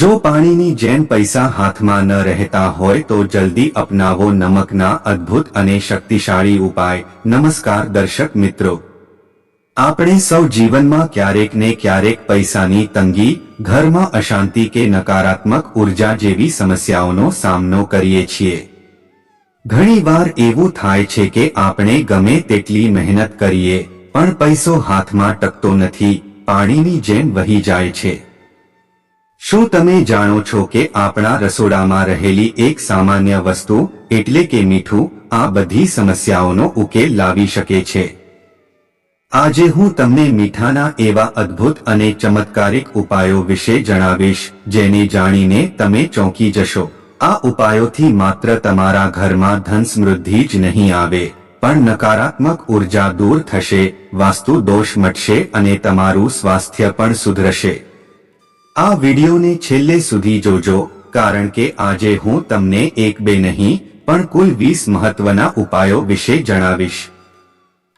જો પાણીની જેમ પૈસા હાથમાં ન રહેતા હોય તો જલ્દી અપનાવો નમકના અદ્ભુત અને શક્તિશાળી ઉપાય. નમસ્કાર દર્શક મિત્રો. આપણે સૌ જીવનમાં ક્યારેક ને ક્યારેક પૈસાની તંગી, ઘરમાં અશાંતિ કે નકારાત્મક ઊર્જા જેવી સમસ્યાઓનો સામનો કરીએ છીએ. ઘણીવાર એવું થાય છે કે આપણે ગમે તેટલી મહેનત કરીએ, પણ પૈસો હાથમાં ટકતો નથી, પાણીની જેમ વહી જાય છે. શું તમે જાણો છો કે આપણા રસોડામાં રહેલી એક સામાન્ય વસ્તુ, એટલે કે મીઠું, આ બધી સમસ્યાઓનો ઉકેલ લાવી શકે છે? આજે હું તમને મીઠાના એવા અદ્ભુત અને ચમત્કારિક ઉપાયો વિશે જણાવીશ, જેને જાણીને તમે ચોંકી જશો. આ ઉપાયોથી માત્ર તમારા ઘરમાં ધન સમૃદ્ધિ જ નહીં આવે, પણ નકારાત્મક ઊર્જા દૂર થશે, વાસ્તુ દોષ મટશે અને તમારું સ્વાસ્થ્ય પણ સુધરશે. આ વિડીયોને છેલ્લે સુધી જોજો, કારણ કે આજે હું તમને એક બે નહીં, પણ કુલ વીસ મહત્વના ઉપાયો વિશે જણાવીશ.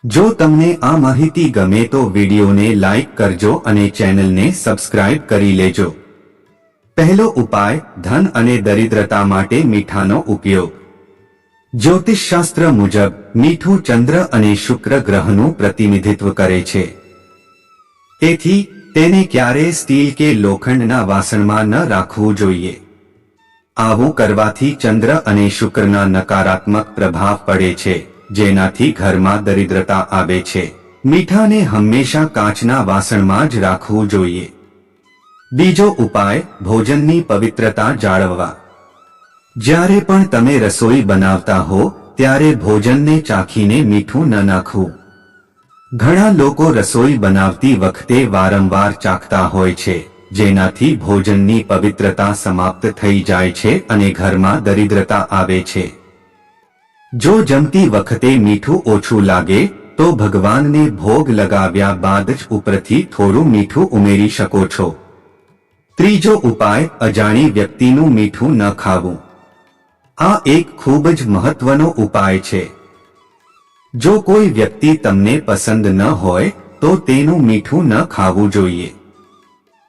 જો તમને આ માહિતી ગમે તો વિડીયોને લાઈક કરજો અને ચેનલને સબસ્ક્રાઇબ કરી લેજો. પહેલો ઉપાય, ધન અને દરિદ્રતા માટે મીઠાનો ઉપયોગ. જ્યોતિષશાસ્ત્ર મુજબ, મીઠું ચંદ્ર અને શુક્ર ગ્રહનું પ્રતિનિધિત્વ કરે છે. તેથી તેને ક્યારેય સ્ટીલ કે લોખંડના વાસણમાં ન રાખવું જોઈએ. આવું કરવાથી ચંદ્ર અને શુક્રના નકારાત્મક પ્રભાવ પડે છે, જેનાથી ઘરમાં દરિદ્રતા આવે છે. મીઠાને હંમેશા કાચના વાસણમાં જ રાખવું જોઈએ. બીજો ઉપાય, ભોજનની પવિત્રતા જાળવવા. જ્યારે પણ તમે રસોઈ બનાવતા હો, ત્યારે ભોજનને ચાખીને મીઠું ન નાખવું. ઘણા લોકો રસોઈ બનાવતી વખતે વારંવાર ચાખતા હોય છે, જેનાથી ભોજનની પવિત્રતા સમાપ્ત થઈ જાય છે અને ઘરમાં દરિદ્રતા આવે છે. જો જમતી વખતે મીઠું ઓછું લાગે, તો ભગવાનને ભોગ લગાવ્યા બાદ જ ઉપરથી થોડું મીઠું ઉમેરી શકો છો. ત્રીજો ઉપાય, અજાણી વ્યક્તિનું મીઠું ન ખાવું. આ એક ખૂબ જ મહત્વનો ઉપાય છે. જો કોઈ વ્યક્તિ તમને પસંદ ન હોય, તો તેનું મીઠું ન ખાવું જોઈએ.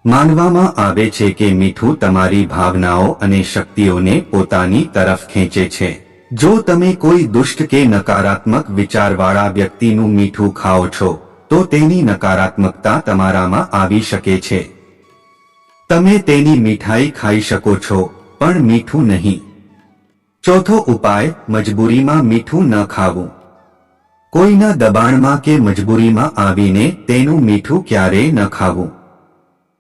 માનવામાં આવે છે કે મીઠું તમારી ભાવનાઓ અને શક્તિઓને પોતાની તરફ ખેંચે છે. જો તમે કોઈ દુષ્ટ કે નકારાત્મક વિચારવાળા વ્યક્તિનું મીઠું ખાઓ છો, તો તેની નકારાત્મકતા તમારામાં આવી શકે છે. તમે તેની મીઠાઈ ખાઈ શકો છો, પણ મીઠું નહીં. ચોથો ઉપાય, મજબૂરીમાં મીઠું ન ખાવું. કોઈના દબાણમાં કે મજબૂરીમાં આવીને તેનું મીઠું ક્યારેય ન ખાવું.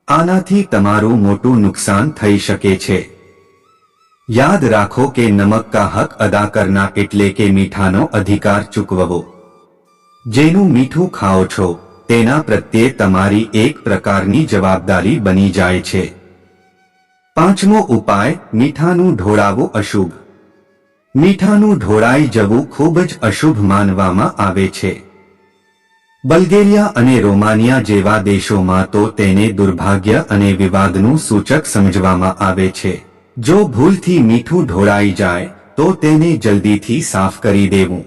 આનાથી તમારું મોટું નુકસાન થઈ શકે છે. યાદ રાખો કે નમક કા હક અદા કરના એટલે કે મીઠાનો અધિકાર ચૂકવવો. જેનું મીઠું ખાઓ છો, તેના પ્રત્યે તમારી એક પ્રકારની જવાબદારી બની જાય છે. પાંચમો ઉપાય, મીઠાનું ઢોળાવું અશુભ. મીઠાનું ઢોળાઈ જવું ખૂબ જ અશુભ માનવામાં આવે છે. બલ્ગેરિયા અને રોમાનિયા જેવા દેશોમાં તો તેને દુર્ભાગ્ય અને વિવાદનું સૂચક સમજવામાં આવે છે. જો ભૂલથી મીઠું ઢોળાઈ જાય, તો તેને જલ્દીથી સાફ કરી દેવું.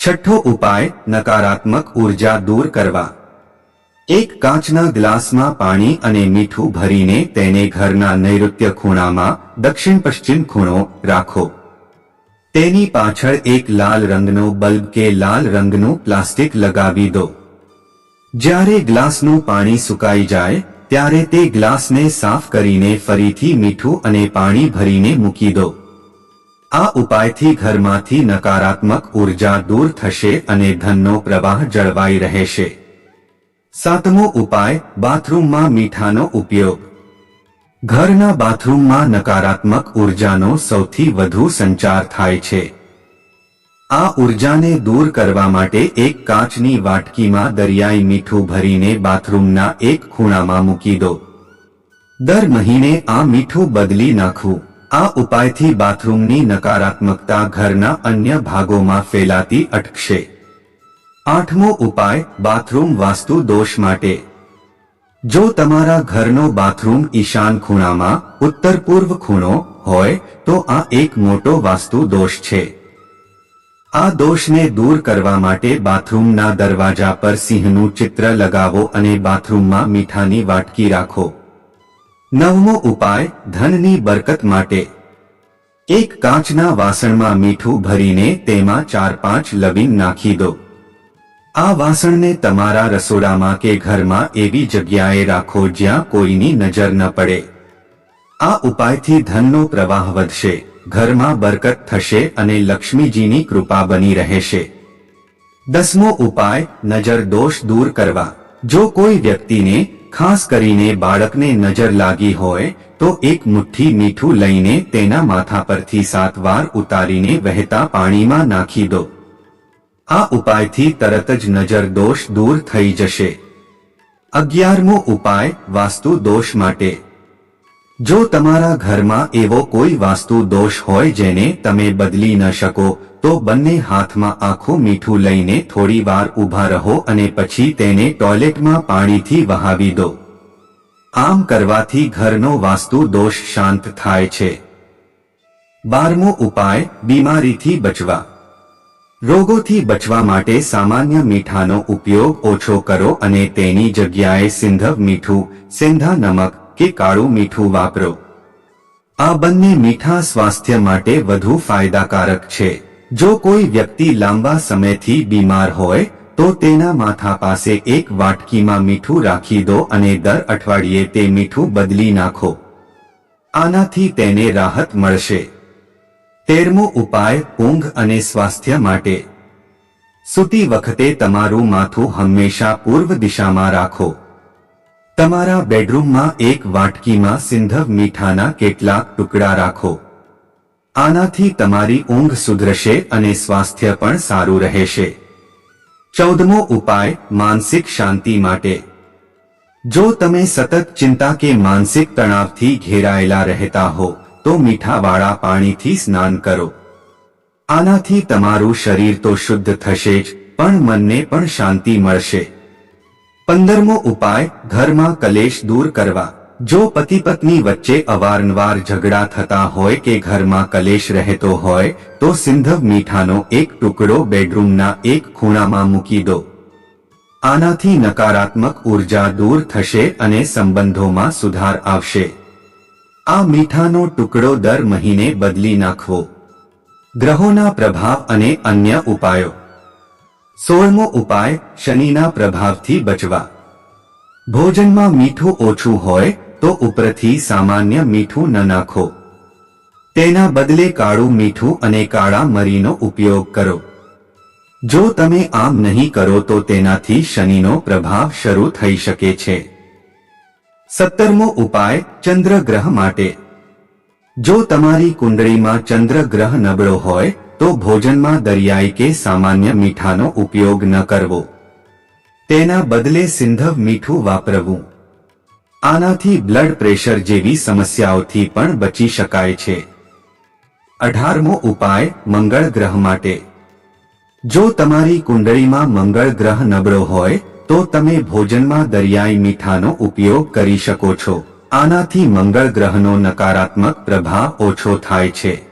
છઠ્ઠો ઉપાય, નકારાત્મક ઊર્જા દૂર કરવા. એક કાચના ગ્લાસમાં પાણી અને મીઠું ભરીને તેને ઘરના નૈઋત્ય ખૂણામાં દક્ષિણ પશ્ચિમ ખૂણો રાખો. તેની પાછળ એક લાલ રંગનો બલ્બ કે લાલ રંગનું પ્લાસ્ટિક લગાવી દો. જ્યારે ગ્લાસનું પાણી સુકાઈ જાય, ત્યારે તે ગ્લાસને સાફ કરીને ફરીથી મીઠું અને પાણી ભરીને મૂકી દો. આ ઉપાયથી ઘરમાંથી નકારાત્મક ઊર્જા દૂર થશે અને ધનનો પ્રવાહ જળવાઈ રહેશે. સાતમો ઉપાય, બાથરૂમમાં મીઠાનો ઉપયોગ. ઘરના બાથરૂમમાં નકારાત્મક ઉર્જાનો સૌથી વધુ સંચાર થાય છે. આ ઉર્જાને દૂર કરવા માટે એક કાચની વાટકીમાં દરિયાઈ મીઠું ભરીને બાથરૂમના એક ખૂણામાં મૂકી દો. દર મહિને આ મીઠું બદલી નાખવું. આ ઉપાયથી બાથરૂમની નકારાત્મકતા ઘરના અન્ય ભાગોમાં ફેલાતી અટકશે. આઠમો ઉપાય, બાથરૂમ વાસ્તુ દોષ માટે. જો તમારા ઘરનો બાથરૂમ ઈશાન ખૂણામાં ઉત્તર પૂર્વ ખૂણો હોય, તો આ એક મોટો વાસ્તુ દોષ છે. આ દોષને દૂર કરવા માટે બાથરૂમના દરવાજા પર સિંહનું ચિત્ર લગાવો અને બાથરૂમમાં મીઠાની વાટકી રાખો. નવમો ઉપાય, ધનની બરકત માટે. એક કાચના વાસણમાં મીઠું ભરીને તેમાં ચાર પાંચ લવિંગ નાખી દો. આ વાસણને તમારા રસોડામાં કે ઘરમાં એવી જગ્યાએ રાખો જ્યાં કોઈની નજર ન પડે. આ ઉપાયથી ધનનો પ્રવાહ વધશે, ઘરમાં બરકત થશે અને લક્ષ્મીજીની કૃપા બની રહેશે. દસમો ઉપાય, નજર દોષ દૂર કરવા. જો કોઈ વ્યક્તિને, ખાસ કરીને બાળકને નજર લાગી હોય, તો એક મુઠ્ઠી મીઠું લઈને તેના માથા પરથી સાત વાર ઉતારીને વહેતા પાણીમાં નાખી દો. આ ઉપાયથી તરત જ નજર દોષ દૂર થઈ જશે. અગિયારમો ઉપાય, વાસ્તુ દોષ માટે. જો તમારા ઘરમાં એવો કોઈ વાસ્તુ દોષ હોય જેને તમે બદલી ન શકો, તો બંને હાથમાં આખું મીઠું લઈને થોડી વાર ઊભા રહો અને પછી તેને ટોયલેટમાં પાણીથી વહાવી દો. આમ કરવાથી ઘરનો વાસ્તુ દોષ શાંત થાય છે. બારમો ઉપાય, બીમારીથી બચવા. રોગોથી બચવા માટે સામાન્ય મીઠાનો ઉપયોગ ઓછો કરો અને તેની જગ્યાએ સિંધવ મીઠું, સેંધા નમક કે કાળું મીઠું વાપરો. આ બંને મીઠા સ્વાસ્થ્ય માટે વધુ ફાયદાકારક છે. જો કોઈ વ્યક્તિ લાંબા સમયથી બીમાર હોય, તો તેના માથા પાસે એક વાટકીમાં મીઠું રાખી દો અને દર અઠવાડિયે તે મીઠું બદલી નાખો. આનાથી તેને રાહત મળશે. તેરમો ઉપાય ઊંઘ અને સ્વાસ્થ્ય માટે. સૂતી વખતે તમારું માથું હંમેશા પૂર્વ દિશામાં રાખો. તમારા બેડરૂમમાં એક વાટકીમાં સિંધવ મીઠાના કેટલાક ટુકડા રાખો. આનાથી તમારી ઊંઘ સુધરશે અને સ્વાસ્થ્ય પણ સારું રહેશે. ચૌદમો ઉપાય માનસિક શાંતિ માટે. જો તમે સતત ચિંતા કે માનસિક તણાવથી ઘેરાયેલા રહેતા હો તો મીઠાવાળા પાણીથી સ્નાન કરો. આનાથી તમારું શરીર તો શુદ્ધ થશે જ, પણ મનને પણ શાંતિ મળશે. પંદરમો ઉપાય, ઘરમાં કલેશ દૂર કરવા. જો પતિ પત્ની વચ્ચે અવારનવાર ઝઘડા થતા હોય કે ઘરમાં કલેશ રહેતો હોય, તો સિંધવ મીઠાનો એક ટુકડો બેડરૂમના એક ખૂણામાં મૂકી દો. આનાથી નકારાત્મક ઊર્જા દૂર થશે અને સંબંધોમાં સુધાર આવશે. આ મીઠાનો ટુકડો દર મહિને બદલી નાખવો. ગ્રહોના પ્રભાવ અને અન્ય ઉપાયો. સોળમો ઉપાય, શનિના પ્રભાવથી બચવા. ભોજનમાં મીઠું ઓછું હોય, તો ઉપરથી સામાન્ય મીઠું ન નાખો. તેના બદલે કાળું મીઠું અને કાળા મરીનો ઉપયોગ કરો. જો તમે આમ નહીં કરો તો તેનાથી શનિનો પ્રભાવ શરૂ થઈ શકે છે. સત્તરમો ઉપાય ચંદ્રગ્રહ માટે. જો તમારી કુંડળીમાં ચંદ્રગ્રહ નબળો હોય, તો ભોજનમાં દરિયાઈ કે સામાન્ય મીઠાનો ઉપયોગ ન કરવો. તેના બદલે સિંધવ મીઠું વાપરવું. આનાથી બ્લડ પ્રેશર જેવી સમસ્યાઓથી પણ બચી શકાય છે. અઢારમો ઉપાય મંગળ ગ્રહ માટે. જો તમારી કુંડળીમાં મંગળ ગ્રહ નબળો હોય તો તમે ભોજનમાં દરિયાઈ મીઠાનો ઉપયોગ કરી શકો છો. આનાથી મંગળ ગ્રહનો નકારાત્મક પ્રભાવ ઓછો થાય છે.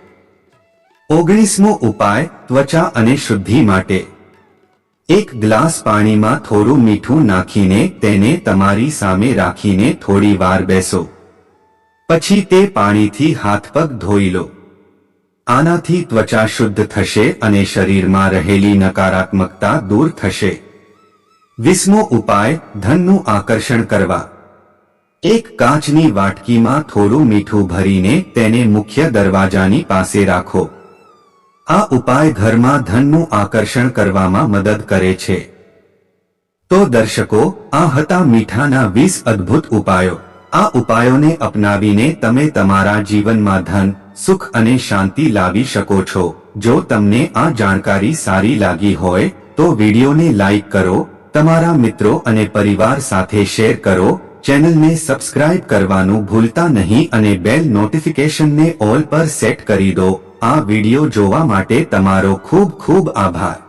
ઓગણીસમો ઉપાય, ત્વચા અને શુદ્ધિ માટે. એક ગ્લાસ પાણીમાં થોડું મીઠું નાખીને તેને તમારી સામે રાખીને થોડી વાર બેસો. પછી તે પાણીથી હાથ પગ ધોઈ લો. આનાથી ત્વચા શુદ્ધ થશે અને શરીરમાં રહેલી નકારાત્મકતા દૂર થશે. વીસમો ઉપાય, ધનનું આકર્ષણ કરવા. એક કાચની વાટકીમાં થોડું મીઠું ભરીને તેને મુખ્ય દરવાજાની પાસે રાખો. આ ઉપાય ઘરમાં ધનનું આકર્ષણ કરવામાં મદદ કરે છે. તો દર્શકો, આ હતા મીઠાના વીસ અદ્ભુત ઉપાયો. આ ઉપાયોને અપનાવીને તમે તમારા જીવનમાં ધન, સુખ અને શાંતિ લાવી શકો છો. જો તમને આ જાણકારી સારી લાગી હોય, તો વિડીયોને લાઈક કરો તમારા મિત્રો અને પરિવાર સાથે શેર કરો, ચેનલને સબસ્ક્રાઇબ કરવાનું ભૂલતા નહીં અને બેલ નોટિફિકેશનને ઓલ પર સેટ કરી દો. આ વિડિયો જોવા માટે તમારો ખૂબ ખૂબ આભાર.